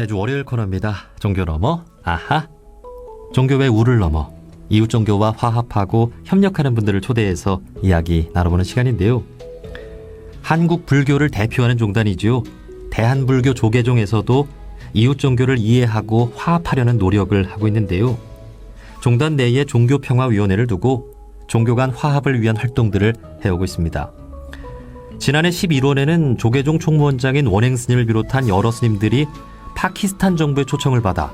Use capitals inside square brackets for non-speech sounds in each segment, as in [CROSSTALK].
매주 월요일 코너입니다. 종교 넘어 아하. 종교 의 우를 넘어 이웃 종교와 화합하고 협력하는 분들을 초대해서 이야기 나눠보는 시간인데요. 한국 불교를 대표하는 종단이지요. 대한불교 조계종에서도 이웃 종교를 이해하고 화합하려는 노력을 하고 있는데요. 종단 내에 종교평화위원회를 두고 종교 간 화합을 위한 활동들을 해오고 있습니다. 지난해 11월에는 조계종 총무원장인 원행 스님을 비롯한 여러 스님들이 파키스탄 정부의 초청을 받아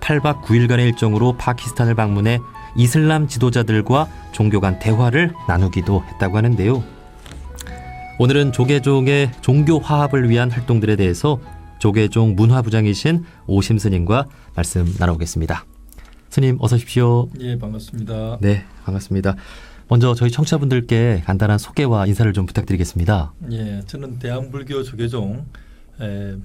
8박 9일간의 일정으로 파키스탄을 방문해 이슬람 지도자들과 종교 간 대화를 나누기도 했다고 하는데요. 오늘은 조계종의 종교 화합을 위한 활동들에 대해서 조계종 문화부장이신 오심 스님과 말씀 나눠보겠습니다. 스님 어서 오십시오. 예, 반갑습니다. 네, 반갑습니다. 먼저 저희 청취자분들께 간단한 소개와 인사를 좀 부탁드리겠습니다. 예, 저는 대한불교 조계종 에,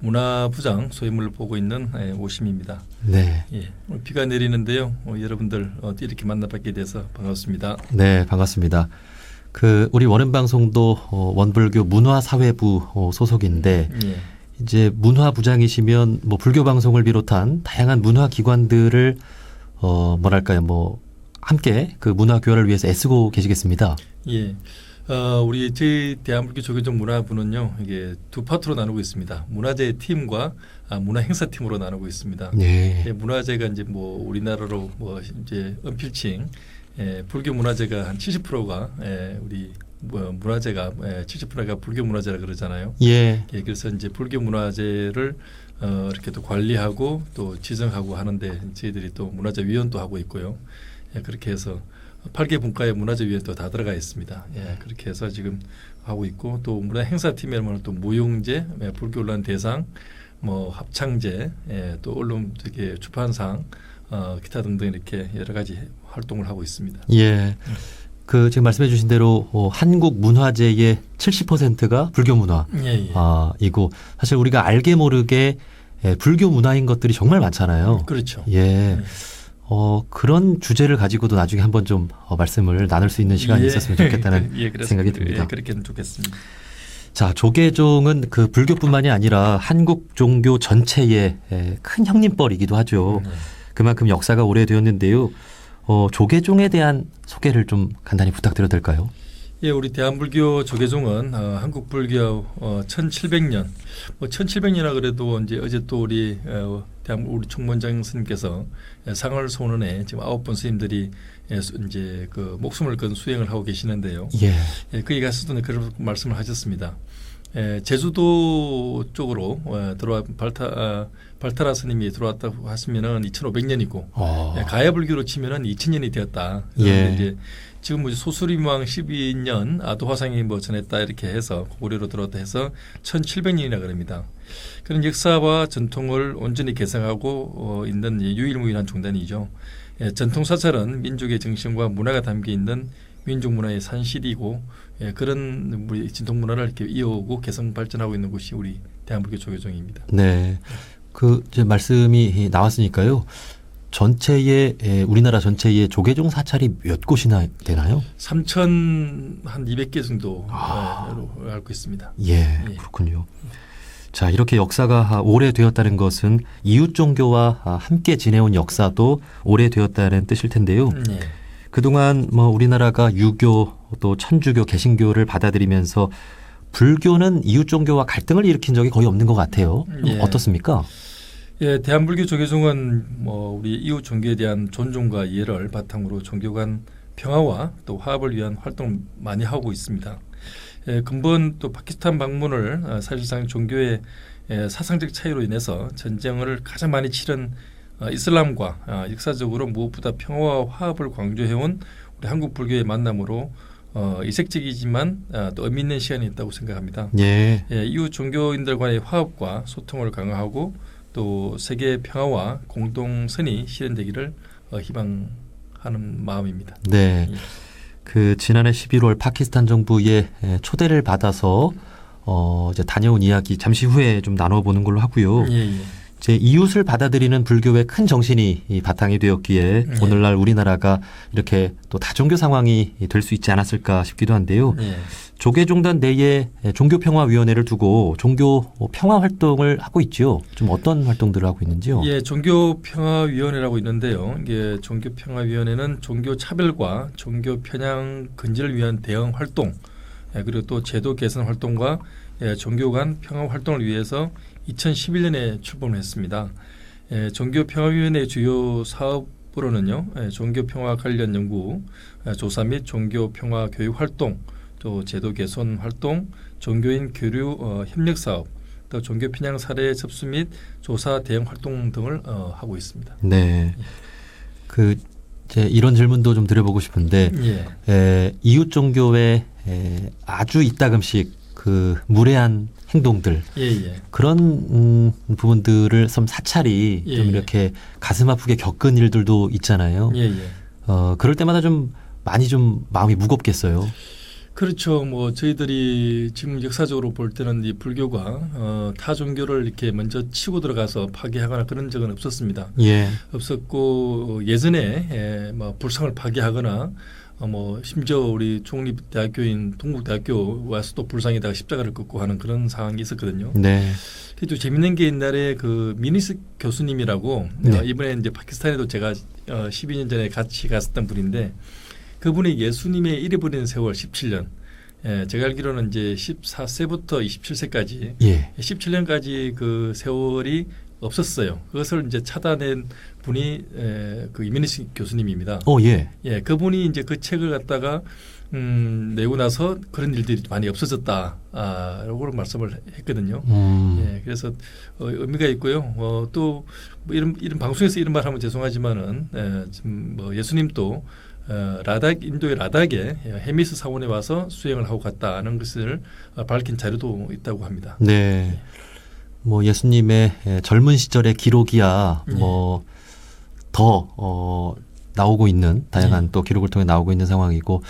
문화부장 소임을 보고 있는 에, 오심입니다. 네, 예, 오늘 비가 내리는데요. 어, 여러분들 어, 이렇게 만나뵙게 돼서 반갑습니다. 네, 반갑습니다. 그 우리 원음 방송도 어, 원불교 문화사회부 어, 소속인데 예, 이제 문화부장이시면 뭐 불교 방송을 비롯한 다양한 문화 기관들을 어 뭐랄까요 뭐 함께 그 문화 교화를 위해서 애쓰고 계시겠습니다. 예. 어, 우리 저희 대한불교 조계종 문화부는요, 이게 두 파트로 나누고 있습니다. 문화재 팀과 아, 문화 행사 팀으로 나누고 있습니다. 네. 예, 문화재가 이제 뭐 우리나라로 뭐 이제 은필칭 예, 불교 문화재가 한 70%가 예, 우리 뭐 문화재가 예, 70%가 불교 문화재라 그러잖아요. 예. 예, 그래서 이제 불교 문화재를 어, 이렇게 또 관리하고 또 지정하고 하는데 저희들이 또 문화재 위원도 하고 있고요. 예, 그렇게 해서 8개 분과의 문화재 위원도 다 들어가 있습니다. 예, 그렇게 해서 지금 하고 있고 또 문화 행사 팀에는 또 무용제, 예, 불교 언론 대상, 뭐 합창제, 예, 또 언론 되게出版상, 어, 기타 등등 이렇게 여러 가지 활동을 하고 있습니다. 예. 그 지금 말씀해 주신 대로 어, 한국 문화재의 70%가 불교 문화. 예, 예. 아, 이고 사실 우리가 알게 모르게 예, 불교 문화인 것들이 정말 많잖아요. 그렇죠. 예. 어, 그런 주제를 가지고도 나중에 한번 좀 어, 말씀을 나눌 수 있는 시간이 예. 있었으면 좋겠다는 [LAUGHS] 예. 생각이 듭니다. 예, 그렇게는 좋겠습니다. 자, 조계종은 그 불교뿐만이 아니라 한국 종교 전체의 에, 큰 형님뻘이기도 하죠. 네. 그만큼 역사가 오래되었는데요. 어, 조계종에 대한 소개를 좀 간단히 부탁드려도 될까요? 예, 우리 대한불교 조계종은 어, 한국 불교 어, 1700년, 뭐 1700년이라 그래도 이제 어제 또 우리 어, 대한 우리 총무원장 예, 상을 소원에 지금 아홉 분 스님들이 예, 수- 이제 그 목숨을 건 수행을 하고 계시는데요. 예. 예, 거기 가서도 그런 말씀을 하셨습니다. 예, 제주도 쪽으로 어, 들어와 발타 아, 발타라 스님이 들어왔다고 하시면은 2,500년이고 어. 예, 가야불교로 치면은 2000년이 되었다. 예. 이제 지금 뭐 소수림왕 12년 아도 화상이 뭐 전했다 이렇게 해서 고구려로 들어왔다 해서 1700년이라 그럽니다. 그런 역사와 전통을 온전히 개성하고 어, 있는 이 유일무이한 종단이죠. 예, 전통 사찰은 민족의 정신과 문화가 담겨 있는 민족 문화의 산실이고 예, 그런 우리 전통 문화를 이렇게 이어오고 개성 발전하고 있는 곳이 우리 대한불교 조계종입니다. 네. 그 말씀이 나왔으니까요. 전체의 에, 우리나라 전체의 조계종 사찰이 몇 곳이나 되나요? 3천 한 200개 정도 아. 로 알고 있습니다. 예, 예. 그렇군요. 자, 이렇게 역사가 오래되었다는 것은 이웃 종교와 아, 함께 지내온 역사도 오래되었다는 뜻일 텐데요. 예. 그동안 뭐 우리나라가 유교 또 천주교 개신교를 받아들이면서 불교는 이웃 종교와 갈등을 일으킨 적이 거의 없는 것 같아요. 예. 어떻습니까? 예, 대한불교 조계종은 뭐 우리 이웃 종교에 대한 존중과 이해를 바탕으로 종교 간 평화와 또 화합을 위한 활동을 많이 하고 있습니다. 예, 근본 또 파키스탄 방문을 어, 사실상 종교의 예, 사상적 차이로 인해서 전쟁을 가장 많이 치른 어, 이슬람과 어, 역사적으로 무엇보다 평화와 화합을 강조해온 우리 한국 불교의 만남으로 어, 이색적이지만 어, 또 의미 있는 시간이었다고 생각합니다. 예. 예, 이후 종교인들 간의 화합과 소통을 강화하고 또 세계 평화와 공동선이 실현되기를 어, 희망하는 마음입니다. 네. 예. 그 지난해 11월 파키스탄 정부의 에, 초대를 받아서 어 이제 다녀온 이야기 잠시 후에 좀 나눠보는 걸로 하고요. 예, 예. 제 이웃을 받아들이는 불교의 큰 정신이 이 바탕이 되었기에 네. 오늘날 우리나라가 이렇게 또 다종교 상황이 될 수 있지 않았을까 싶기도 한데요. 예. 조계종단 내에 종교평화위원회를 두고 종교 평화 활동을 하고 있지요. 좀 어떤 활동들을 하고 있는지요? 예, 종교평화위원회라고 있는데요. 이게 종교평화위원회는 종교 차별과 종교 편향 근절을 위한 대응 활동, 예, 그리고 또 제도 개선 활동과 예, 종교 간 평화 활동을 위해서 2011년에 출범을 했습니다. 예, 종교평화위원회 주요 사업으로는요, 예, 종교평화 관련 연구, 예, 조사 및 종교평화 교육 활동, 또 제도 개선 활동, 종교인 교류 어, 협력 사업, 또 종교 편향 사례 접수 및 조사 대응 활동 등을 어, 하고 있습니다. 네. 그 이제 이런 질문도 좀 드려보고 싶은데 예, 에, 이웃 종교의 에, 아주 이따금씩 그 무례한 행동들 예, 예. 그런 음, 부분들을 좀 사찰이 예, 좀 예. 이렇게 가슴 아프게 겪은 일들도 있잖아요. 예, 예. 어 그럴 때마다 좀 많이 좀 마음이 무겁겠어요. 그렇죠. 뭐 저희들이 지금 역사적으로 볼 때는 이 불교가 어, 타 종교를 이렇게 먼저 치고 들어가서 파괴하거나 그런 적은 없었습니다. 예. 없었고 어, 예전에 예, 뭐 불상을 파괴하거나 어, 뭐 심지어 우리 중립대학교인 동국대학교 와서도 불상에다가 십자가를 긋고 하는 그런 상황이 있었거든요. 네. 그또 재밌는 게 옛날에 그 미니스 교수님이라고 네. 어, 이번에 이제 파키스탄에도 제가 어, 12년 전에 같이 갔었던 분인데 그분이 예수님의 잃어버린 세월 17년. 예, 제가 알기로는 이제 14세부터 27세까지 예. 17년까지 그 세월이 없었어요. 그것을 이제 찾아낸 분이 에, 그 이민희 교수님입니다. 어 예. 예, 그분이 이제 그 책을 갖다가 음, 내고 나서 그런 일들이 많이 없어졌다라고 말씀을 했거든요. 음. 예, 그래서 어, 의미가 있고요. 어, 또 뭐 이런 이런 방송에서 이런 말 하면 죄송하지만은 예, 지금 뭐 예수님도 어, 라닥 인도의 라닥에 헤미스 사원에 와서 수행을 하고 갔다는 것을 어, 밝힌 자료도 있다고 합니다. 네. 뭐 예수님의 예, 젊은 시절의 기록이야 예. 뭐더 어, 나오고 있는 다양한 예. 또 기록을 통해 나오고 있는 상황이고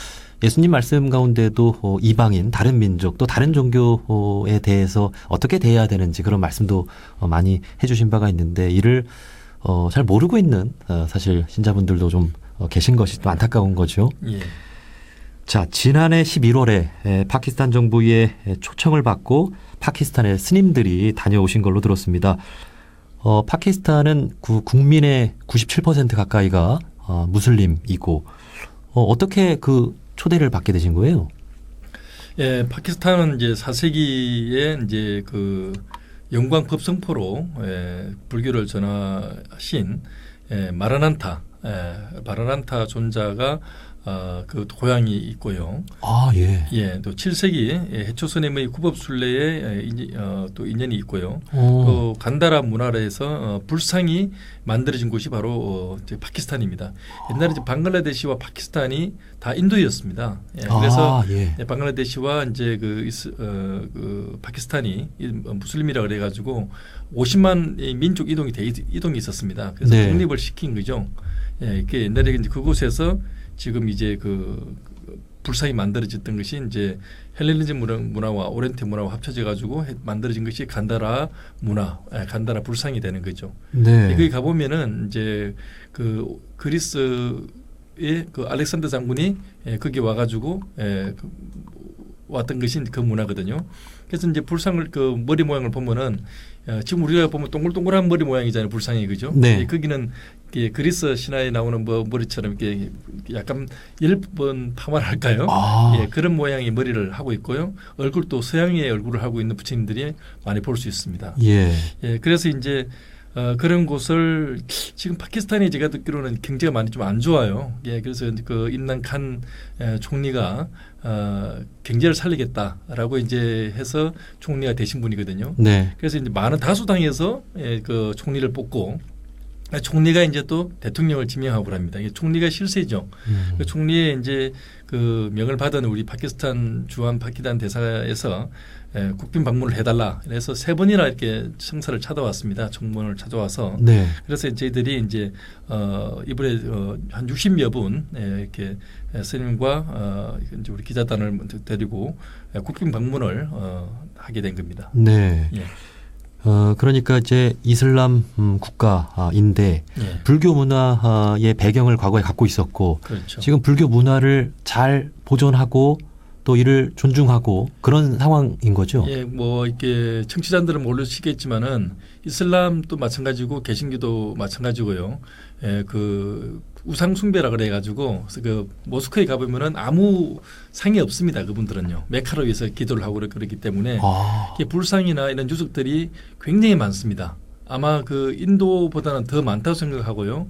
예수님 말씀 가운데도 어, 이방인 다른 민족 또 다른 종교에 대해서 어떻게 대해야 되는지 그런 말씀도 어, 많이 해주신 바가 있는데 이를 어, 잘 모르고 있는 어, 사실 신자분들도 좀 어, 계신 것이 또 안타까운 거죠. 예. 자, 지난해 11월에 에, 파키스탄 정부의 에, 초청을 받고 파키스탄의 스님들이 다녀오신 걸로 들었습니다. 어, 파키스탄은 구, 국민의 97% 가까이가 어, 무슬림이고 어, 어떻게 그 초대를 받게 되신 거예요? 예, 파키스탄은 이제 4세기에 이제 그 영광 법성포로 예, 불교를 전하신 예, 마라난타 예, 마라난타 존자가 어, 그 고향이 있고요. 아, 예. 예, 또 7세기 예, 해초스님의 구법순례에 예, 인- 어, 또 인연이 있고요. 어, 그 간다라 문화라에서 어, 불상이 만들어진 곳이 바로 어, 파키스탄입니다. 옛날에 이제 방글라데시와 파키스탄이 다 인도였습니다. 예, 그래서 아, 예. 네, 방글라데시와 이제 그, 이스, 어, 그 파키스탄이 이 무슬림이라 그래가지고 50만 의 민족 이동이 돼 있- 이동이 있었습니다. 그래서 네. 독립을 시킨 거죠. 예, 이게 옛날에 이제 그곳에서 지금 이제 그, 그 불상이 만들어졌던 것이 이제 헬레니즘 문화, 문화와 오렌트 문화와 합쳐져 가지고 만들어진 것이 간다라 문화, 예, 간다라 불상이 되는 거죠. 네. 거기 가 보면은 이제 그 그리스의 그 알렉산더 장군이 예, 거기 와가지고 예, 그 왔던 것이 그 문화거든요. 그래서 이제 불상을 그 머리 모양을 보면은 어, 지금 우리가 보면 동글동글한 머리 모양이잖아요. 불상이 그죠? 네. 예, 거기는 이게 그리스 신화에 나오는 뭐 머리처럼 이렇게 약간 열번 파마할까요? 아, 예, 그런 모양의 머리를 하고 있고요. 얼굴도 서양의 얼굴을 하고 있는 부처님들이 많이 볼 수 있습니다. 예. 예, 그래서 이제 어, 그런 곳을 지금 파키스탄이 제가 듣기로는 경제가 많이 좀 안 좋아요. 예, 그래서 그 임난 칸 에, 총리가 어, 경제를 살리겠다라고 이제 해서 총리가 되신 분이거든요. 네. 그래서 이제 많은 다수당에서 예, 그 총리를 뽑고 총리가 이제 또 대통령을 지명하고 합니다. 이게 총리가 실세죠. 음. 그 총리의 이제 그 명을 받은 우리 파키스탄 주한 파키단 대사에서 에, 국빈 방문을 해달라. 그래서 세 번이나 이렇게 청사를 찾아왔습니다. 정문을 찾아와서 네. 그래서 저희들이 이제 어 이번에 어, 한 60여 분 에, 이렇게 에, 스님과 어 이제 우리 기자단을 데리고 에, 국빈 방문을 어 하게 된 겁니다. 네. 예. 어, 그러니까 이제 이슬람 음, 국가인데 예. 불교 문화의 배경을 과거에 갖고 있었고 그렇죠. 지금 불교 문화를 잘 보존하고 또 이를 존중하고 그런 상황인 거죠. 예, 뭐 이렇게 청취자들은 모르시겠지만은 이슬람도 마찬가지고 개신교도 마찬가지고요. 예, 그 우상 숭배라 그래 가지고 그 모스크에 가 보면은 아무 상이 없습니다. 그분들은요. 메카로 위해서 기도를 하고 그러기 때문에 아, 이게 불상이나 이런 유적들이 굉장히 많습니다. 아마 그 인도보다는 더 많다고 생각하고요.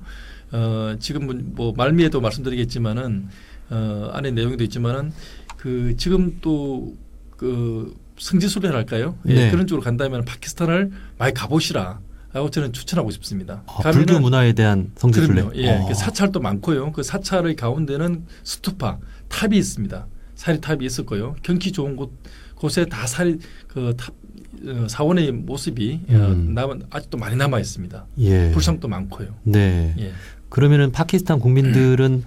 어, 지금 뭐 말미에도 말씀드리겠지만은 어, 안에 내용도 있지만은 그 지금 또그 성지순례랄까요? 예, 네. 그런 쪽으로 간다면 파키스탄을 많이 가보시라. 라고 저는 추천하고 싶습니다. 아, 불교 문화에 대한 성지순례. 예, 어. 그 사찰도 많고요. 그 사찰의 가운데는 스투파 탑이 있습니다. 사리 탑이 있었고요. 경치 좋은 곳 곳에 다 사리 그탑 어, 사원의 모습이 어, 음. 남 아직도 많이 남아 있습니다. 예. 불상도 많고요. 네. 예. 그러면은 파키스탄 국민들은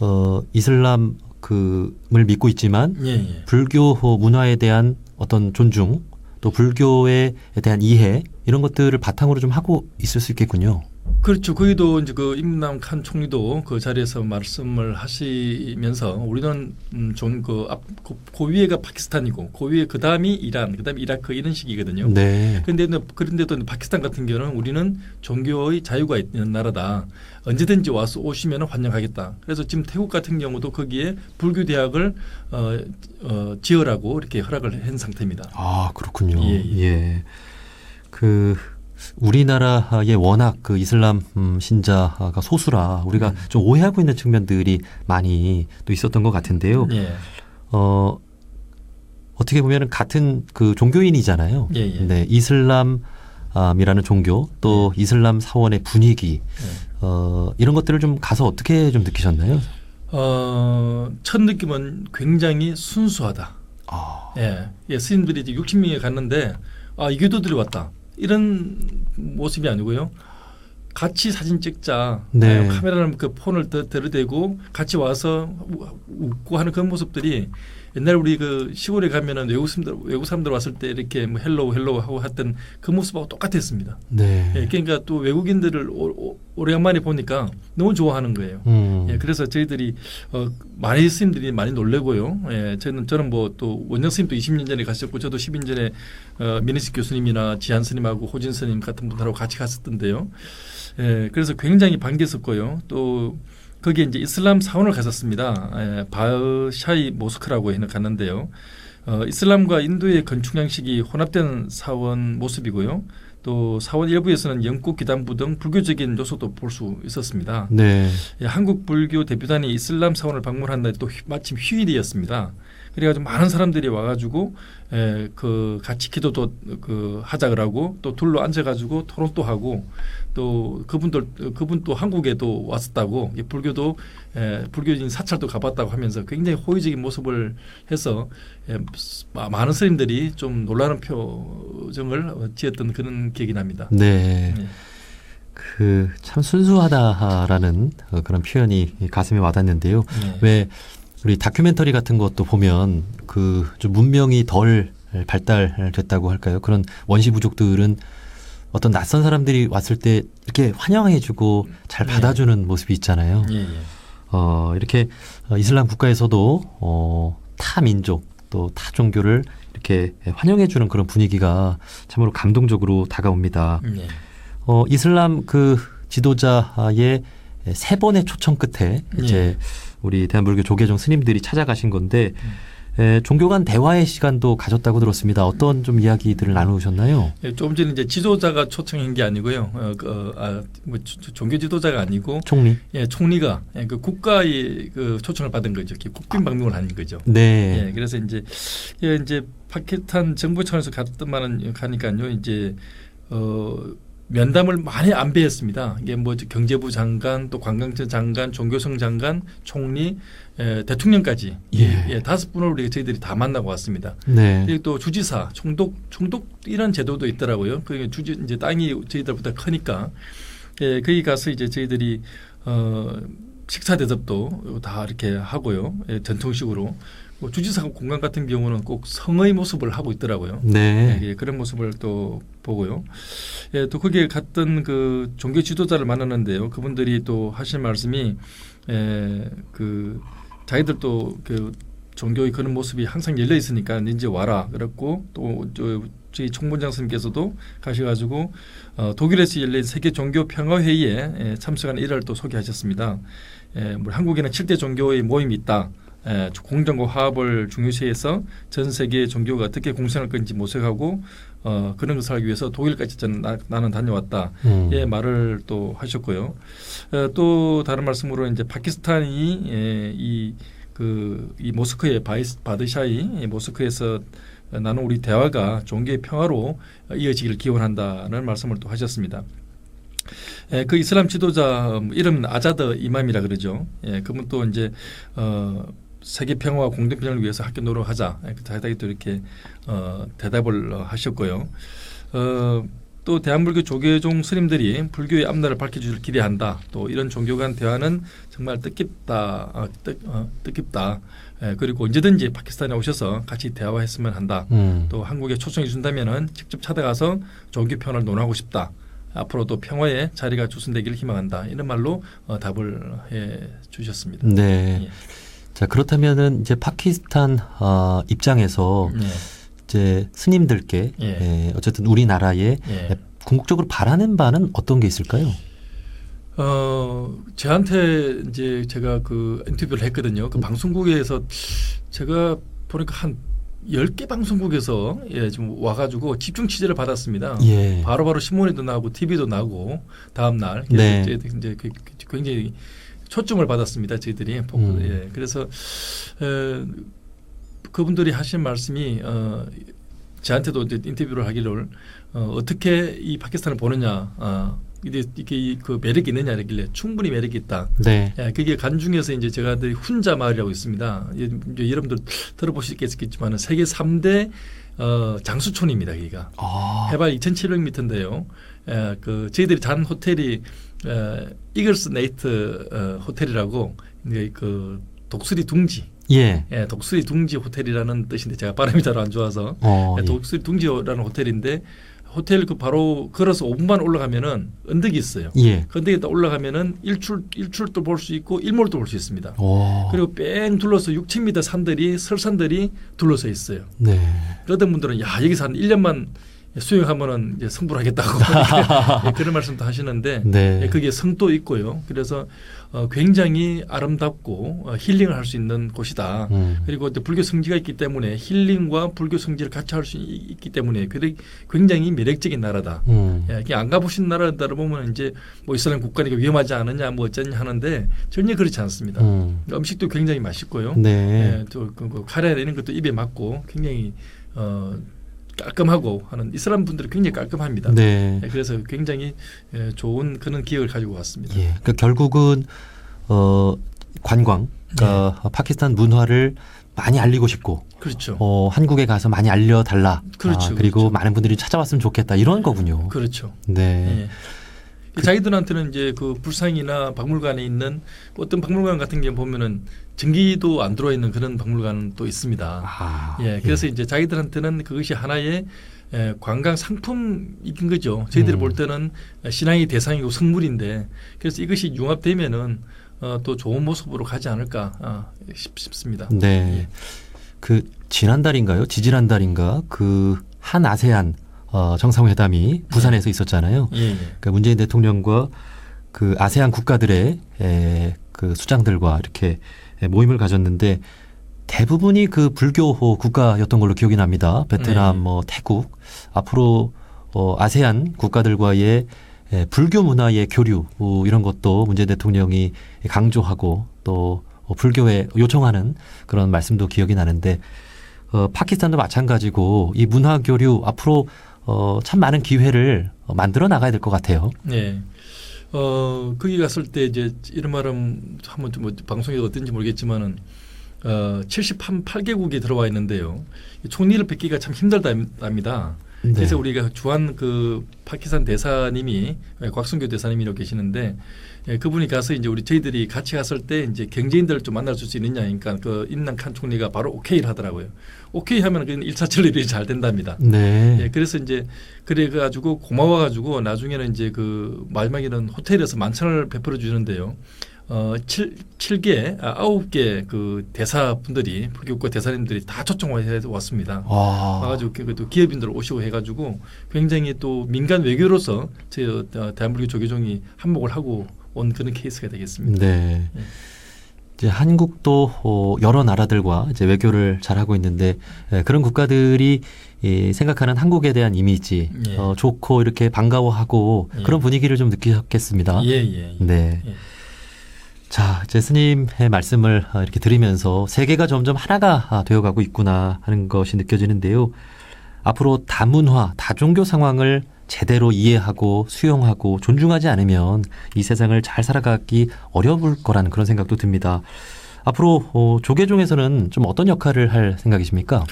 어, 이슬람 그을 믿고 있지만 예, 예. 불교 문화에 대한 어떤 존중 또 불교에 대한 이해 이런 것들을 바탕으로 좀 하고 있을 수 있겠군요. 그렇죠. 거기도 이제 그 임남 칸 총리도 그 자리에서 말씀을 하시면서 우리는 음, 좀그앞 그 위에가 파키스탄이고 그 위에 그 다음이 이란, 그 다음에 이라크 이런 식이거든요. 네. 그런데 그런데도 파키스탄 같은 경우는 우리는 종교의 자유가 있는 나라다. 언제든지 와서 오시면 환영하겠다. 그래서 지금 태국 같은 경우도 거기에 불교 대학을 어, 어, 지어라고 이렇게 허락을 한 상태입니다. 아 그렇군요. 예, 예. 그 우리나라에 워낙 그 이슬람 음, 신자가 소수라 우리가 음. 좀 오해하고 있는 측면들이 많이 또 있었던 것 같은데요. 예, 어 어떻게 보면은 같은 그 종교인이잖아요. 예, 예. 네, 이슬람 이라는 종교 또 이슬람 사원의 분위기 예. 어 이런 것들을 좀 가서 어떻게 좀 느끼셨나요? 어, 첫 느낌은 굉장히 순수하다. 아, 예, 예 스님들이 이제 60명이 갔는데 아 이교도들이 왔다 이런 모습이 아니고요. 같이 사진 찍자. 네. 예, 카메라를 그 폰을 더 들이대고 같이 와서 우- 웃고 하는 그런 모습들이 옛날 우리 그 시골에 가면은 외국 사람들 외국 사람들 왔을 때 이렇게 뭐 헬로우 헬로우 하고 했던 그 모습하고 똑같았습니다. 네. 예, 그러니까 또 외국인들을 오, 오, 오래간만에 보니까 너무 좋아하는 거예요. 음. 예, 그래서 저희들이 어, 많이 스님들이 많이 놀래고요. 예, 저는 저는 뭐 또 원영 스님도 20년 전에 가셨고 저도 10년 전에 어, 민희식 교수님이나 지한 스님하고 호진 스님 같은 분들하고 같이 갔었던데요. 예, 그래서 굉장히 반겼었고요. 또 거기에 이제 이슬람 사원을 갔었습니다. 예, 바흐샤이 모스크라고 해는 갔는데요. 어, 이슬람과 인도의 건축 양식이 혼합된 사원 모습이고요. 또 사원 일부에서는 영국 기단부 등 불교적인 요소도 볼 수 있었습니다. 네. 예, 한국 불교 대표단이 이슬람 사원을 방문한 날이 또 휴- 마침 휴일이었습니다. 그래가지고 많은 사람들이 와가지고 에, 그 같이 기도도 그 하자 그러고 또 둘러 앉아가지고 토론도 하고 또 그분들 그분 또 한국에도 왔었다고 이 불교도 에, 불교인 사찰도 가봤다고 하면서 굉장히 호의적인 모습을 해서 에, 마- 많은 스님들이 좀 놀라는 표정을 지었던 그런 기억이 납니다. 네. 네. 그참 순수하다라는 어, 그런 표현이 가슴에 와닿는데요. 네. 왜 우리 다큐멘터리 같은 것도 보면 그 좀 문명이 덜 발달됐다고 할까요? 그런 원시 부족들은 어떤 낯선 사람들이 왔을 때 이렇게 환영해주고 잘 네. 받아주는 모습이 있잖아요. 예, 예. 어, 이렇게 어, 이슬람 국가에서도 어, 타 민족 또 타 종교를 이렇게 환영해주는 그런 분위기가 참으로 감동적으로 다가옵니다. 네. 어, 이슬람 그 지도자의 세 번의 초청 끝에 이제 예. 우리 대한불교 조계종 스님들이 찾아가신 건데 에, 종교 간 대화의 시간도 가졌다고 들었습니다. 어떤 좀 이야기들을 나누셨나요? 예, 조금 전에 이제 지도자가 초청한 게 아니고요. 어, 그, 어, 아, 뭐 종교 지도자가 아니고 총리? 예, 총리가 예, 그 국가의 그 초청을 받은 거죠. 국빈 방문을 하는 거죠. 네. 예, 그래서 이제 예, 이제 파키스탄 정부 차원에서 갔더만은 가니까요. 이제 어 면담을 많이 안배했습니다. 이게 뭐 경제부 장관, 또 관광청 장관, 종교성 장관, 총리, 에, 대통령까지 예. 예, 다섯 분을 우리 저희들이 다 만나고 왔습니다. 네. 그리고 또 주지사, 총독, 총독 이런 제도도 있더라고요. 그 주지 이제 땅이 저희들보다 크니까 예, 거기 가서 이제 저희들이 어 식사 대접도 다 이렇게 하고요. 예, 전통식으로 뭐 주지사 공간 같은 경우는 꼭 성의 모습을 하고 있더라고요. 네. 예, 예, 그런 모습을 또 보고요. 예, 또 거기에 갔던 그 종교 지도자를 만났는데요. 그분들이 또 하신 말씀이 에, 그 자기들도 그 종교의 그런 모습이 항상 열려 있으니까 이제 와라 그랬고 또 저 저희 총무장 선생님께서도 가셔가지고 어, 독일에서 열린 세계 종교 평화 회의에 에, 참석한 일화를 또 소개하셨습니다. 에, 뭐 한국에는 7대 종교의 모임이 있다. 에, 공정과 화합을 중요시해서 전 세계 종교가 어떻게 공생할 건지 모색하고 어, 그런 것을 하기 위해서 독일까지 전 나, 나는 다녀왔다. 음. 예 말을 또 하셨고요. 어, 또 다른 말씀으로 이제 파키스탄이 예, 이 그 이 모스크의 바이스 바드샤이 이 모스크에서 나는 우리 대화가 종교의 평화로 이어지기를 기원한다는 말씀을 또 하셨습니다. 예, 그 이슬람 지도자 음, 이름은 아자드 이맘이라 그러죠. 예, 그분 또 이제 어, 세계 평화와 공동편을 위해서 학교 노력하자. 예, 그또 이렇게 어, 대답을 어, 하셨고요. 어, 또 대한불교 조계종 스님들이 불교의 앞날을 밝혀주길 기대한다. 또 이런 종교 간 대화는 정말 뜻깊다. 어, 뜻, 어, 뜻깊다. 예, 그리고 언제든지 파키스탄에 오셔서 같이 대화했으면 한다. 음. 또 한국에 초청해 준다면은 직접 찾아가서 종교 평화를 논하고 싶다. 앞으로도 평화의 자리가 조성되기를 희망한다. 이런 말로 어, 답을 해 주셨습니다. 네. 예. 자 그렇다면은 이제 파키스탄 어, 입장에서 예. 이제 스님들께 예. 예, 어쨌든 우리나라에 예. 궁극적으로 바라는 바는 어떤 게 있을까요? 어, 저한테 이제 제가 그 인터뷰를 했거든요. 그 방송국에서 제가 보니까 한 10개 방송국에서 예, 좀 와가지고 집중 취재를 받았습니다. 예. 바로바로 신문에도 나오고 TV도 나오고 다음 날 네. 이제 이제 굉장히 초점을 받았습니다. 저희들이 음. 예. 그래서 에, 그분들이 하신 말씀이 어, 저한테도 이제 인터뷰를 하기를 어, 어떻게 이 파키스탄을 보느냐 어, 이게 이게 이- 그 매력이 있느냐 이러길래 충분히 매력이 있다. 네. 예, 그게 간중에서 이제 제가 늘 훈자 마을이라고 있습니다. 예, 이제 여러분들 들어보시겠지만 세계 3대 어, 장수촌입니다. 여기가. 아. 해발 2,700m인데요. 에, 그 저희들이 잔 호텔이 에, 이글스 네이트 어, 호텔이라고 그 독수리 둥지, 예. 예, 독수리 둥지 호텔이라는 뜻인데 제가 발음이 잘 안 좋아서 어. 예, 예. 독수리 둥지라는 호텔인데 호텔 그 바로 걸어서 5분만 올라가면은 언덕이 있어요. 예. 그 언덕에 딱 올라가면은 일출 일출도 볼 수 있고 일몰도 볼 수 있습니다. 오. 그리고 뺑 둘러서 6,000m 산들이 설산들이 둘러서 있어요. 네. 그러던 분들은 야 여기서 한 1년만 수영하면은 이제 승부하겠다고 [LAUGHS] 예, 그런 말씀도 하시는데 네. 예, 그게 성도 있고요. 그래서 어, 굉장히 아름답고 어, 힐링을 할 수 있는 곳이다. 음. 그리고 이제 불교 성지가 있기 때문에 힐링과 불교 성지를 같이 할 수 있기 때문에 그게 굉장히 매력적인 나라다. 음. 예, 안 가보신 나라다 보면 이제 뭐 이슬람 국가니까 위험하지 않느냐 뭐 어쩌냐 하는데 전혀 그렇지 않습니다. 음. 음식도 굉장히 맛있고요. 네. 예, 또 그, 그 카레 이런 것도 입에 맞고 굉장히 어, 깔끔하고 하는 이슬람 분들이 굉장히 깔끔합니다. 네. 예, 그래서 굉장히 예, 좋은 그런 기억을 가지고 왔습니다. 예. 그러니까 결국은 어 관광, 그러니까 네. 파키스탄 문화를 많이 알리고 싶고 그렇죠. 어 한국에 가서 많이 알려달라. 그렇죠, 아, 그리고 그렇죠. 많은 분들이 찾아왔으면 좋겠다 이런 거군요. 그렇죠. 네. 예. 자기들한테는 이제 그 불상이나 박물관에 있는 어떤 박물관 같은 경우 보면은 전기도 안 들어와 있는 그런 박물관은 또 있습니다. 아, 예, 그래서 이제 자기들한테는 그것이 하나의 에, 관광 상품인 거죠. 저희들이 음. 볼 때는 신앙의 대상이고 성물인데 그래서 이것이 융합되면은 어, 또 좋은 모습으로 가지 않을까 아, 싶, 싶습니다. 네. 그 지난달인가요? 지지난달인가? 그 한 아세안 어, 정상회담이 부산에서 있었잖아요. 예, 예. 그러니까 문재인 대통령과 그 아세안 국가들의 에, 그 수장들과 이렇게 에, 모임을 가졌는데 대부분이 그 불교 국가였던 걸로 기억이 납니다. 베트남, 네. 뭐 태국 앞으로 어, 아세안 국가들과의 에, 불교 문화의 교류 어, 이런 것도 문재인 대통령이 강조하고 또 어, 불교에 요청하는 그런 말씀도 기억이 나는데 어, 파키스탄도 마찬가지고 이 문화 교류 앞으로 어, 참 많은 기회를 어, 만들어 나가야 될 것 같아요. 네. 어, 거기 갔을 때 이제 이런 말은 한번 좀 뭐 방송에 어떤지 모르겠지만은 어, 78개국이 들어와 있는데요. 이 총리를 뵙기가 참 힘들답니다. 네. 그래서 우리가 주한 그 파키스탄 대사님이 예, 곽순교 대사님이라고 계시는데 예, 그분이 가서 이제 우리 저희들이 같이 갔을 때 이제 경제인들을 좀 만날 수 있느냐 그러니까 그 임남 칸 총리가 바로 오케이를 하더라고요. 오케이 하면 그 일사천리로 잘 된답니다. 네. 예, 그래서 이제 그래 가지고 고마워 가지고 나중에는 이제 그 마지막에는 호텔에서 만찬을 베풀어 주는데요. 어, 칠, 칠개 아, 아홉 개그 대사분들이 불교과 대사님들이 다 초청해 왔습니다. 와. 와가지고 그- 또 기업인들 오시고 해가지고 굉장히 또 민간 외교로서 제 어, 대한불교 조계종이 한몫을 하고 온 그런 케이스가 되겠습니다. 네. 예. 이제 한국도 어, 여러 나라들과 이제 외교를 잘 하고 있는데 예, 그런 국가들이 이 생각하는 한국에 대한 이미지 예. 어, 좋고 이렇게 반가워하고 예. 그런 분위기를 좀 느끼셨겠습니다. 예, 예. 예. 네. 예. 자, 이제 스님의 말씀을 어, 이렇게 들으면서 세계가 점점 하나가 아, 되어가고 있구나 하는 것이 느껴지는데요. 앞으로 다문화, 다종교 상황을 제대로 이해하고 수용하고 존중하지 않으면 이 세상을 잘 살아가기 어려울 거라는 그런 생각도 듭니다. 앞으로 어, 조계종에서는 좀 어떤 역할을 할 생각이십니까?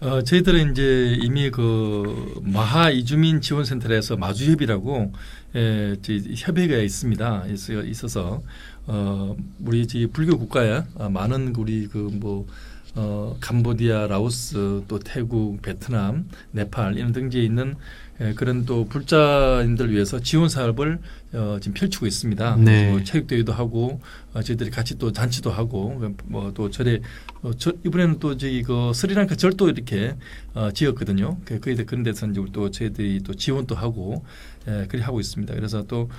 어, 저희들은 이제 이미 그 마하 이주민 지원센터에서 마주협이라고 에, 저희 협의가 있습니다. 있어, 있어서 어, 우리 이 불교 국가에 어, 많은 우리 그뭐 어, 캄보디아, 라오스, 또 태국, 베트남, 네팔 이런 등지에 있는 에, 그런 또 불자인들 위해서 지원 사업을 어, 지금 펼치고 있습니다. 네. 뭐 체육 대회도 하고 어, 저희들이 같이 또 잔치도 하고 뭐 또 절에 어, 저, 이번에는 또 저기 그 스리랑카 절도 이렇게 어, 지었거든요. 그 그에 그런 데서 이제 또 저희들이 또 지원도 하고 예, 그렇게 하고 있습니다. 그래서 또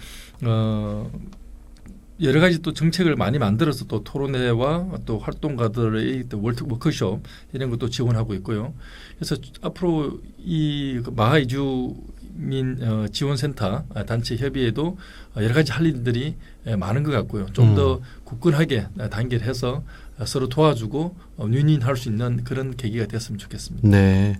어. 여러 가지 또 정책을 많이 만들어서 또 토론회와 또 활동가들의 또 월드 워크숍 이런 것도 지원하고 있고요. 그래서 앞으로 이그 마하이주 민 어, 지원센터 아, 단체 협의에도 어, 여러 가지 할 일들이 예, 많은 것 같고요. 좀더 음. 굳건하게 아, 단결해서 어, 서로 도와주고 어, 윈윈할 수 있는 그런 계기가 됐으면 좋겠습니다. 네.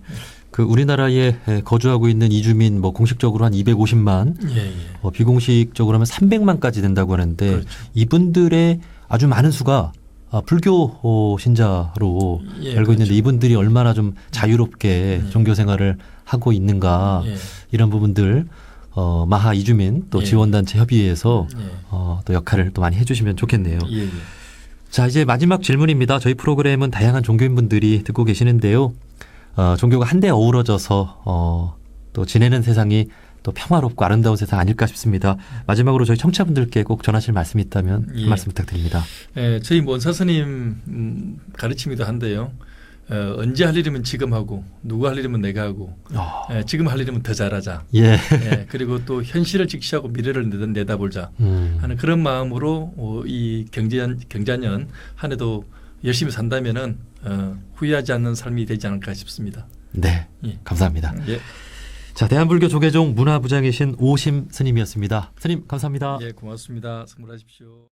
그 우리나라에 에, 거주하고 있는 이주민 뭐 공식적으로 한 250만, 예, 예. 어, 비공식적으로 하면 300만까지 된다고 하는데 그렇죠. 이분들의 아주 많은 수가 아, 불교 어, 신자로 예, 알고 있는데 그렇죠. 이분들이 얼마나 좀 자유롭게 예. 종교 생활을 하고 있는가 예, 이런 부분들 어, 마하 이주민 또 예. 지원단체 협의회에서 예. 어, 또 역할을 또 많이 해주시면 좋겠네요. 자 이제 마지막 질문입니다. 저희 프로그램은 다양한 종교인분들이 듣고 계시는데요. 어, 종교가 한데 어우러져서 어, 또 지내는 세상이 또 평화롭고 아름다운 세상 아닐까 싶습니다. 마지막으로 저희 청취자분들께 꼭 전하실 말씀 이 있다면 한 예. 말씀 부탁드립니다. 예, 저희 원사 스님 음, 가르침이도 한데요. 어, 언제 할 일이면 지금 하고 누구 할 일이면 내가 하고 어, 예, 지금 할 일이면 더 잘하자. 예. 예, 그리고 또 현실을 직시하고 미래를 내다, 내다 보자 음. 하는 그런 마음으로 어, 이 경제년 경자년 한 해도 열심히 산다면은 어, 후회하지 않는 삶이 되지 않을까 싶습니다. 네, 예. 감사합니다. 예, 자, 대한불교 조계종 문화부장이신 오심 스님이었습니다. 스님 감사합니다. 예, 고맙습니다. 선물하십시오.